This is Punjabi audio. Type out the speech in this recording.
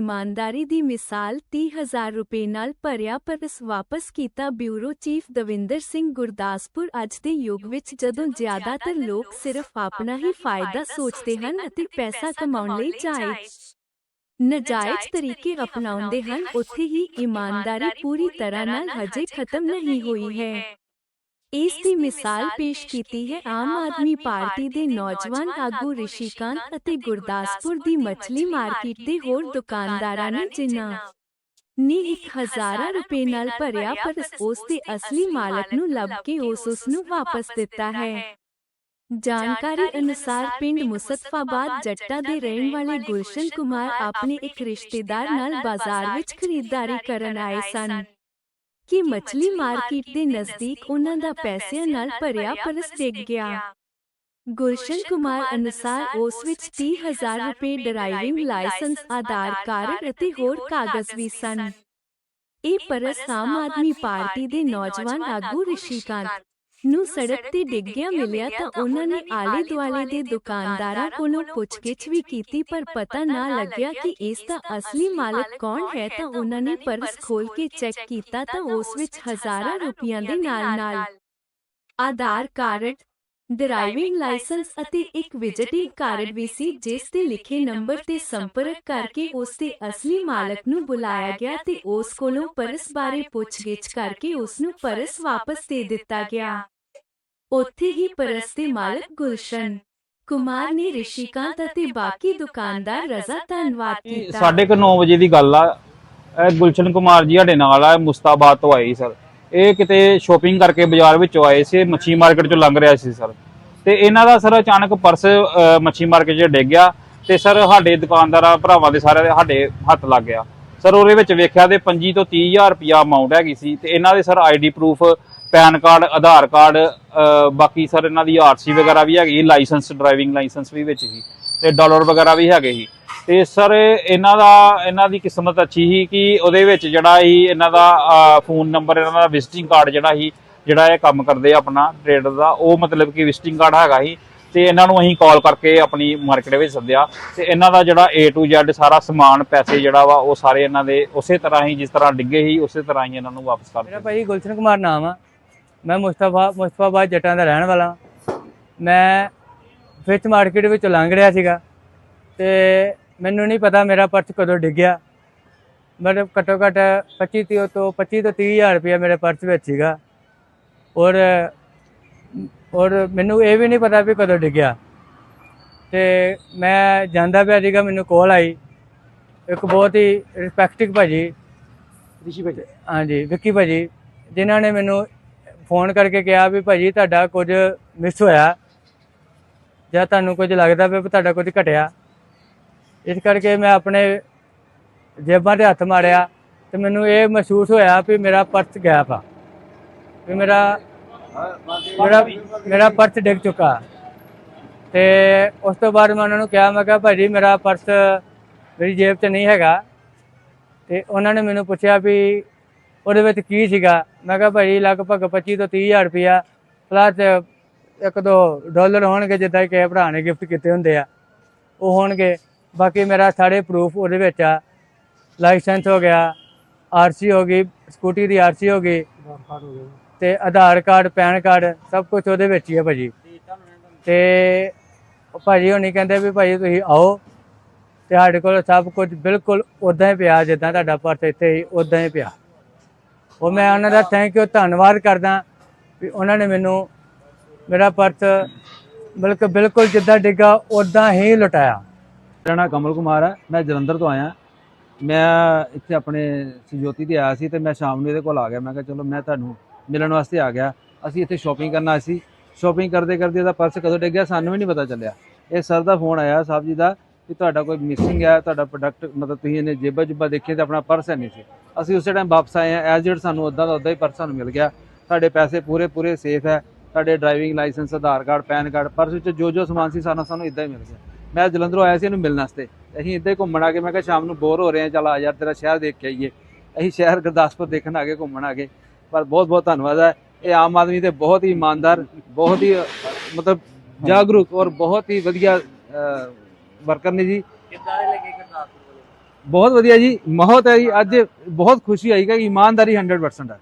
ਇਮਾਨਦਾਰੀ ਦੀ ਮਿਸਾਲ 30000 ਰੁਪਏ ਨਾਲ ਭਰਿਆ ਪਰਸ ਵਾਪਸ ਕੀਤਾ ਬਿਊਰੋ ਚੀਫ ਦਵਿੰਦਰ ਸਿੰਘ ਗੁਰਦਾਸਪੁਰ। ਅੱਜ ਦੇ ਯੁੱਗ ਵਿੱਚ ਜਦੋਂ ਜ਼ਿਆਦਾਤਰ ਲੋਕ ਸਿਰਫ ਆਪਣਾ ਹੀ ਫਾਇਦਾ ਸੋਚਦੇ ਹਨ ਅਤੇ ਪੈਸਾ ਕਮਾਉਣ ਲਈ ਜਾਇਜ਼, ਨਜਾਇਜ਼ ਤਰੀਕੇ ਅਪਣਾਉਂਦੇ ਹਨ, ਉੱਥੇ ਹੀ ਇਮਾਨਦਾਰੀ ਪੂਰੀ ਤਰ੍ਹਾਂ ਨਾਲ ਹਜੇ ਖਤਮ ਨਹੀਂ ਹੋਈ ਹੈ। ਇਸ ਦੀ ਮਿਸਾਲ ਪੇਸ਼ ਕੀਤੀ ਹੈ ਆਮ ਆਦਮੀ ਪਾਰਟੀ ਦੇ ਨੌਜਵਾਨ ਆਗੂ ਰਿਸ਼ੀਕਾਂਤ ਅਤੇ ਗੁਰਦਾਸਪੁਰ ਦੀ ਮੱਛਲੀ ਮਾਰਕੀਟ ਦੇ ਹੋਰ ਦੁਕਾਨਦਾਰਾਂ ਨੇ ਜਿਨ੍ਹਾਂ ਨੇ 1000 ਰੁਪਏ ਨਾਲ ਭਰਿਆ ਪਰ ਉਸ ਦੇ ਅਸਲੀ ਮਾਲਕ ਨੂੰ ਲੱਭ ਕੇ ਉਸ ਉਸ ਨੂੰ ਵਾਪਸ ਦਿੱਤਾ ਹੈ। ਜਾਣਕਾਰੀ ਅਨੁਸਾਰ ਪਿੰਡ ਮੁਸਤਫਾਬਾਦ ਜੱਟਾ ਦੇ ਰਹਿਣ ਵਾਲੇ ਗੁਲਸ਼ਨ ਕੁਮਾਰ ਆਪਣੇ ਇੱਕ ਰਿਸ਼ਤੇਦਾਰ ਨਾਲ ਬਾਜ਼ਾਰ ਵਿੱਚ ਖਰੀਦਦਾਰੀ ਕਰਨ ਆਏ ਸਨ। ਕਿ ਮੱਛਲੀ ਮਾਰਕੀਟ ਦੇ ਨਜ਼ਦੀਕ ਉਹਨਾਂ ਦਾ ਪੈਸਿਆਂ ਨਾਲ ਭਰਿਆ ਪਰਸ ਡਿੱਗ ਗਿਆ। ਗੁਲਸ਼ਨ ਕੁਮਾਰ ਅਨੁਸਾਰ ਉਸ ਵਿੱਚ 30000 ਰੁਪਏ ਡਰਾਈਵਿੰਗ ਲਾਇਸੈਂਸ, ਆਧਾਰ ਕਾਰਡ ਅਤੇ ਹੋਰ ਕਾਗਜ਼ ਵੀ ਸਨ। ਇਹ ਪਰਸ ਆਮ ਆਦਮੀ ਪਾਰਟੀ ਦੇ ਨੌਜਵਾਨ ਆਗੂ ਰਿਸ਼ੀਕਾਂਤ ਨੂੰ ਸੜਕ ਤੇ ਡਿੱਗਿਆ ਮਿਲਿਆ ਤਾਂ ਉਹਨਾਂ ਨੇ ਆਲੇ ਦੁਆਲੇ ਦੇ ਦੁਕਾਨਦਾਰਾਂ ਕੋਲੋਂ ਪੁੱਛਗਿੱਛ ਵੀ ਕੀਤੀ, ਪਰ ਪਤਾ ਨਾ ਲੱਗਿਆ ਕਿ ਇਸ ਦਾ ਅਸਲੀ ਮਾਲਕ ਕੌਣ ਹੈ ਤਾਂ ਉਹਨਾਂ ਨੇ ਪਰਸ ਖੋਲ ਕੇ ਚੈੱਕ ਕੀਤਾ ਤਾਂ ਉਸ ਵਿੱਚ ਹਜ਼ਾਰਾਂ ਰੁਪਈਆਂ ਦੇ ਨਾਲ-ਨਾਲ ਆਧਾਰ ਕਾਰਡ ਡਰਾਈਵਿੰਗ ਲਾਇਸੈਂਸ ਅਤੇ ਇੱਕ ਵਿਜ਼ਿਟਿੰਗ ਕਾਰਡ ਵੀ ਸੀ ਜਿਸ ਤੇ ਲਿਖੇ ਨੰਬਰ ਤੇ ਸੰਪਰਕ ਕਰਕੇ ਉਸ ਦੇ ਅਸਲੀ ਮਾਲਕ ਨੂੰ ਬੁਲਾਇਆ ਗਿਆ ਤੇ ਉਸ ਕੋਲੋਂ ਪਰਸ ਬਾਰੇ ਪੁੱਛਗਿੱਛ ਕਰਕੇ ਉਸ ਨੂੰ ਪਰਸ ਵਾਪਸ ਦੇ ਦਿੱਤਾ ਗਿਆ। ਉੱਥੇ ਹੀ ਪਰਸ ਦੇ ਮਾਲਕ ਗੁਲਸ਼ਨ ਕੁਮਾਰ ਨੇ ਰਿਸ਼ੀਕਾਂਤ ਅਤੇ ਬਾਕੀ ਦੁਕਾਨਦਾਰ ਰਜ਼ਾ ਧੰਨਵਾਦ ਕੀਤਾ। ਸਾਢੇ ਕੁ 9 ਵਜੇ ਦੀ ਗੱਲ ਆ। ਇਹ ਗੁਲਸ਼ਨ ਕੁਮਾਰ ਜੀ ਸਾਡੇ ਨਾਲ ਆ ਮੁਸਤਾਬਾਦ ਤੋਂ ਆਏ ਸੀ ਸਰ। ਇਹ ਕਿਤੇ ਸ਼ੋਪਿੰਗ ਕਰਕੇ ਬਾਜ਼ਾਰ ਵਿੱਚੋਂ ਆਏ ਸੀ, ਮੱਛੀ ਮਾਰਕੀਟ ਚੋਂ ਲੰਘ ਰਿਹਾ ਸੀ, ਸਰ। ਤੇ ਇਹਨਾਂ ਦਾ ਸਰ ਅਚਾਨਕ ਪਰਸ ਮੱਛੀ ਮਾਰਕੀਟ 'ਚ ਡਿੱਗ ਗਿਆ ਤੇ ਸਰ ਸਾਡੇ ਦੁਕਾਨਦਾਰਾਂ ਭਰਾਵਾਂ ਦੇ ਸਾਰਿਆਂ ਦੇ ਸਾਡੇ ਹੱਥ ਲੱਗ ਗਿਆ। ਸਰ ਉਹਦੇ ਵਿੱਚ ਵੇਖਿਆ ਤੇ 25 ਤੋਂ 30000 ਰੁਪਿਆ ਅਮਾਉਂਟ ਹੈਗੀ ਸੀ ਤੇ ਇਹਨਾਂ ਦੇ sir ID proof pan card, Aadhaar card ਬਾਕੀ ਸਰ ਇਹਨਾਂ ਦੀ ਆਰਸੀ ਵਗੈਰਾ ਵੀ ਹੈਗੀ, ਲਾਇਸੈਂਸ ਡਰਾਈਵਿੰਗ ਲਾਇਸੈਂਸ ਵੀ ਵਿੱਚ ਸੀ ਤੇ ਡਾਲਰ ਵਗੈਰਾ ਵੀ ਹੈਗੇ ਸੀ। ਤੇ ਸਰ, ਇਹਨਾਂ ਦਾ, ਇਹਨਾਂ ਦੀ ਕਿਸਮਤ ਅੱਛੀ ਸੀ ਕਿ ਉਹਦੇ ਵਿੱਚ ਜਿਹੜਾ ਸੀ, ਇਹਨਾਂ ਦਾ ਫੋਨ ਨੰਬਰ, ਇਹਨਾਂ ਦਾ ਵਿਜ਼ਿਟਿੰਗ ਕਾਰਡ ਜਿਹੜਾ ਸੀ, ਜਿਹੜਾ ਇਹ ਕੰਮ ਕਰਦੇ ਆਪਣਾ ਟ੍ਰੇਡਰ ਦਾ, ਉਹ ਮਤਲਬ ਕਿ ਵਿਜ਼ਿਟਿੰਗ ਕਾਰਡ ਹੈਗਾ ਸੀ। ਤੇ ਇਹਨਾਂ ਨੂੰ ਅਸੀਂ ਕਾਲ ਕਰਕੇ ਆਪਣੀ ਮਾਰਕੀਟ ਵਿੱਚ ਸੱਦਿਆ। ਤੇ ਇਹਨਾਂ ਦਾ ਜਿਹੜਾ A to Z ਸਾਰਾ ਸਮਾਨ, ਪੈਸੇ ਜਿਹੜਾ ਵਾ, ਉਹ ਸਾਰੇ ਇਹਨਾਂ ਦੇ ਉਸੇ ਤਰ੍ਹਾਂ ਹੀ ਜਿਸ ਤਰ੍ਹਾਂ ਡਿੱਗੇ ਸੀ, ਉਸੇ ਤਰ੍ਹਾਂ ਹੀ ਇਹਨਾਂ ਨੂੰ ਵਾਪਸ ਕਰ ਮੇਰਾ ਭਾਈ ਗੁਲਸ਼ਨ ਕੁਮਾਰ ਨਾਮ ਆ। ਮੈਂ ਮੁਸਤਫਾ, ਮੁਸਤਫਾਬਾਦ ਜੱਟਾਂ ਦਾ ਰਹਿਣ ਵਾਲਾ। ਮੈਂ ਫਿਸ਼ ਮਾਰਕੀਟ ਵਿੱਚ ਲੰਘ ਰਿਹਾ ਸੀਗਾ ਤੇ ਮੈਨੂੰ ਨਹੀਂ ਪਤਾ ਮੇਰਾ ਪਰਸ ਕਦੋਂ ਡਿੱਗਿਆ। ਮਤਲਬ ਘੱਟੋ ਘੱਟ 25 ਤੀਹ ਤੋਂ 25 ਤੋਂ 30000 ਰੁਪਇਆ ਮੇਰੇ ਪਰਸ ਵਿੱਚ ਸੀਗਾ। ਔਰ ਔਰ ਮੈਨੂੰ ਇਹ ਵੀ ਨਹੀਂ ਪਤਾ ਵੀ ਕਦੋਂ ਡਿੱਗਿਆ। ਤੇ ਮੈਂ ਜਾਂਦਾ ਪਿਆ ਸੀਗਾ ਮੈਨੂੰ ਕਾਲ ਆਈ। ਇੱਕ ਬਹੁਤ ਹੀ ਰਿਸਪੈਕਟਿਡ ਭਾਜੀ। ਰਿਸ਼ੀ ਭਾਜੀ। ਹਾਂਜੀ ਵਿੱਕੀ ਭਾਜੀ ਜਿਨ੍ਹਾਂ ਨੇ ਮੈਨੂੰ ਫੋਨ ਕਰਕੇ ਕਿਹਾ ਵੀ ਭਾਜੀ ਤੁਹਾਡਾ ਕੁਝ ਮਿਸ ਹੋਇਆ। ਜਾਂ ਤੁਹਾਨੂੰ ਕੁਝ ਲੱਗਦਾ ਵੀ ਤੁਹਾਡਾ ਕੁਝ ਘਟਿਆ। ਇਸ ਕਰਕੇ ਮੈਂ ਆਪਣੇ ਜੇਬਾਂ ਤੇ ਹੱਥ ਮਾਰਿਆ ਤੇ ਮੈਨੂੰ ਇਹ ਮਹਿਸੂਸ ਹੋਇਆ ਵੀ ਮੇਰਾ ਪਰਸ ਗਾਇਬ ਆ। ਵੀ ਮੇਰਾ ਮੇਰਾ ਮੇਰਾ ਪਰਸ ਡਿੱਗ ਚੁੱਕਾ। ਤੇ ਉਸ ਤੋਂ ਬਾਅਦ ਮੈਂ ਉਹਨਾਂ ਨੂੰ ਕਿਹਾ, ਮੈਂ ਕਿਹਾ ਭਾਜੀ ਮੇਰਾ ਪਰਸ ਮੇਰੀ ਜੇਬ 'ਚ ਨਹੀਂ ਹੈਗਾ। ਤੇ ਉਹਨਾਂ ਨੇ ਮੈਨੂੰ ਪੁੱਛਿਆ ਵੀ ਉਹਦੇ ਵਿੱਚ ਕੀ ਸੀਗਾ? ਮੈਂ ਕਿਹਾ ਭਾਜੀ ਲਗਭਗ 25 ਤੋਂ 30000 ਰੁਪਇਆ। ਪਲੱਸ ਇੱਕ ਦੋ ਡਾਲਰ ਹੋਣਗੇ ਜਿੱਦਾਂ ਕਿ ਭਰਾ ਨੇ ਗਿਫਟ ਕੀਤੇ ਹੁੰਦੇ ਆ। ਉਹ ਹੋਣਗੇ। ਬਾਕੀ ਮੇਰਾ ਸਾਰੇ ਪ੍ਰੂਫ ਉਹਦੇ ਵਿੱਚ ਆ। ਲਾਇਸੈਂਸ ਹੋ ਗਿਆ ਆਰਸੀ ਹੋ ਗਈ ਸਕੂਟੀ ਦੀ ਆਰਸੀ ਹੋ ਗਈ ਤੇ ਆਧਾਰ ਕਾਰਡ ਪੈਨ ਕਾਰਡ ਸਭ ਕੁਝ ਉਹਦੇ ਵਿੱਚ ਹੀ ਹੈ ਭਾਜੀ। ਤੇ ਉਹ ਭਾਜੀ ਹੋਣੀ ਕਹਿੰਦੇ ਵੀ ਭਾਜੀ ਤੁਸੀਂ ਆਓ ਤੇ ਸਾਡੇ ਕੋਲ ਸਭ ਕੁਝ ਬਿਲਕੁਲ ਉਦਾਂ ਹੀ ਪਿਆ ਜਿੱਦਾਂ ਤੁਹਾਡਾ ਪਰਸ ਇੱਥੇ ਹੀ ਉਦਾਂ ਹੀ ਪਿਆ। ਉਹ ਮੈਂ ਉਹਨਾਂ ਦਾ ਥੈਂਕ ਯੂ ਧੰਨਵਾਦ ਕਰਦਾ ਵੀ ਉਹਨਾਂ ਨੇ ਮੈਨੂੰ ਮੇਰਾ ਪਰਸ ਬਲਕਿ ਬਿਲਕੁਲ ਜਿੱਦਾਂ ਡਿੱਗਾ ਉਦਾਂ ਹੀ ਲੁਟਾਇਆ। ਮੇਰਾ ਨਾਮ ਕਮਲ ਕੁਮਾਰ ਹੈ ਮੈਂ ਜਲੰਧਰ ਤੋਂ ਆਇਆ। ਮੈਂ ਇੱਥੇ ਆਪਣੇ ਸਜੋਤੀ ਤੇ ਆਇਆ ਸੀ ਤੇ ਮੈਂ ਸ਼ਾਮ ਨੂੰ ਇਹਦੇ ਕੋਲ ਆ ਗਿਆ। ਮੈਂ ਕਿਹਾ, ਚਲੋ, ਮੈਂ ਤੁਹਾਨੂੰ ਮਿਲਣ ਵਾਸਤੇ ਆ ਗਿਆ। ਅਸੀਂ ਇੱਥੇ ਸ਼ਾਪਿੰਗ ਕਰਨ ਆਏ ਸੀ। ਸ਼ਾਪਿੰਗ ਕਰਦੇ ਕਰਦੇ ਇਹਦਾ ਪਰਸ ਕਦੋਂ ਡਿੱਗਿਆ ਸਾਨੂੰ ਵੀ ਨਹੀਂ ਪਤਾ ਚੱਲਿਆ। ਇਹ ਸਰ ਦਾ ਫੋਨ ਆਇਆ ਸਾਹਿਬ ਜੀ ਦਾ ਕਿ ਤੁਹਾਡਾ ਕੋਈ ਮਿਸਿੰਗ ਹੈ ਤੁਹਾਡਾ ਪ੍ਰੋਡਕਟ ਮਤਲਬ ਤੁਸੀਂ ਇਹਨੇ ਜੇਬਾਂ ਜੁਬਾ ਦੇਖੇ ਤੇ ਆਪਣਾ ਪਰਸ ਹੈ ਨਹੀਂ ਸੀ। ਅਸੀਂ ਉਸੇ ਟਾਈਮ ਵਾਪਸ ਆਏ ਆ ਐਜ਼ ਇਟ ਸਾਨੂੰ ਉਦਾਂ ਦਾ ਉਦਾਂ ਹੀ ਪਰਸ ਸਾਨੂੰ ਮਿਲ ਗਿਆ। ਤੁਹਾਡੇ ਪੈਸੇ ਪੂਰੇ ਪੂਰੇ ਸੇਫ ਹੈ। ਤੁਹਾਡੇ driving licence Aadhaar card pan card purse ਵਿੱਚ ਜੋ ਜੋ ਸਮਾਨ ਸੀ ਸਾਨੂੰ ਸਾਨੂੰ ਇਦਾਂ ਹੀ ਮਿਲ ਗਿਆ। ਮੈਂ ਜਲੰਧਰੋਂ ਆਇਆ ਸੀ ਇਹਨੂੰ ਮਿਲਣ ਵਾਸਤੇ। ਅਸੀਂ ਇੱਦਾਂ ਹੀ ਘੁੰਮਣ ਆ ਗਏ। ਮੈਂ ਕਿਹਾ ਸ਼ਾਮ ਨੂੰ ਬੋਰ ਹੋ ਰਹੇ ਆ ਚੱਲ ਆ ਯਾਰ ਤੇਰਾ ਸ਼ਹਿਰ ਦੇਖ ਕੇ ਆਈਏ। ਅਸੀਂ ਸ਼ਹਿਰ ਗੁਰਦਾਸਪੁਰ ਦੇਖਣ ਆ ਗਏ ਘੁੰਮਣ ਆ ਗਏ। ਪਰ ਬਹੁਤ ਬਹੁਤ ਧੰਨਵਾਦ ਹੈ ਇਹ ਆਮ ਆਦਮੀ ਦੇ ਬਹੁਤ ਹੀ ਇਮਾਨਦਾਰ ਬਹੁਤ ਹੀ ਮਤਲਬ ਜਾਗਰੂਕ ਔਰ ਬਹੁਤ ਹੀ ਵਧੀਆ ਵਰਕਰ ਨੇ ਜੀ। ਕਿੱਦਾਂ ਦੇ ਲੱਗੇ ਗੁਰਦਾਸਪੁਰ ਬਹੁਤ ਵਧੀਆ ਜੀ। ਬਹੁਤ ਹੈ ਜੀ। ਅੱਜ ਬਹੁਤ ਖੁਸ਼ੀ ਆਈ ਕਿ ਇਮਾਨਦਾਰੀ 100% ਹੈ